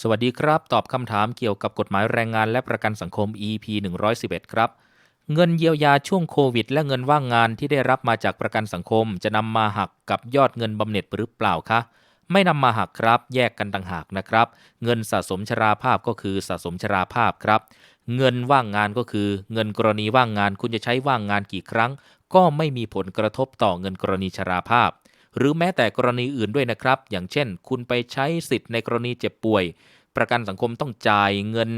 สวัสดีครับ ตอบคำถามเกี่ยวกับกฎหมายแรงงานและประกันสังคม EP 111 ครับ เงินเยียวยาช่วงโควิด และเงินว่างงานที่ได้รับมาจากประกันสังคม จะนำมาหักกับยอดเงินบำเหน็จหรือเปล่าคะไม่นำมาหักครับ แยกกันต่างหากนะครับ เงินสะสมชราภาพก็คือสะสมชราภาพครับ เงินว่างงานก็คือ เงินกรณีว่างงานคุณจะใช้ว่างงานกี่ครั้ง ก็ไม่มีผลกระทบต่อเงินกรณีชราภาพ หรือแม้แต่กรณีอื่นด้วยนะครับ อย่างเช่น คุณไปใช้สิทธิ์ในกรณีเจ็บป่วย ประกันสังคมต้องจ่ายเงิน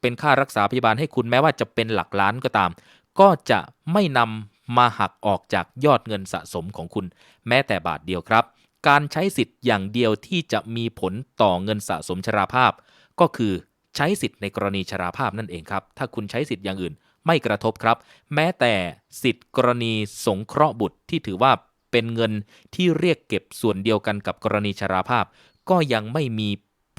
เป็นค่ารักษาพยาบาลให้คุณแม้ว่าจะเป็นหลักล้านก็ตาม ก็จะไม่นำมาหักออกจากยอดเงินสะสมของคุณ แม้แต่บาทเดียวครับ การใช้สิทธิ์อย่างเดียวที่จะมีผลต่อเงินสะสมชราภาพ ก็คือใช้สิทธิ์ในกรณีชราภาพนั่นเองครับ ถ้าคุณใช้สิทธิ์อย่างอื่นไม่กระทบครับ แม้แต่สิทธิ์กรณีสงเคราะห์บุตรที่ถือว่า เป็นเงินที่เรียกเก็บส่วนเดียวกันกับกรณีชราภาพ ก็ยังไม่มี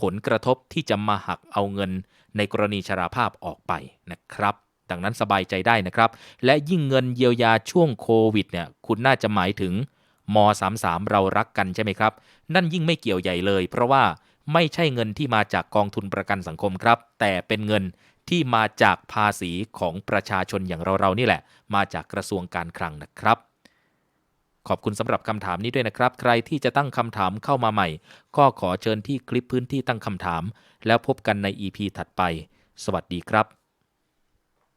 ผลกระทบที่จะมาหักเอาเงินในกรณีชราภาพออกไปนะครับ ดังนั้นสบายใจได้นะครับ และยิ่งเงินเยียวยาช่วงโควิดเนี่ยคุณน่าจะหมายถึงม 33 เรารักกันใช่ไหมครับ นั่นยิ่งไม่เกี่ยวใหญ่เลย เพราะว่าไม่ใช่เงินที่มาจากกองทุนประกันสังคมครับ แต่เป็นเงินที่มาจากภาษีของประชาชนอย่างเราๆนี่แหละ มาจากกระทรวงการคลังนะครับ ขอบคุณสำหรับคำถามนี้ด้วยนะครับ ใครที่จะตั้งคำถามเข้ามาใหม่ ก็ขอเชิญที่คลิปพื้นที่ตั้งคำถาม แล้วพบกันใน EP ถัดไป สวัสดีครับ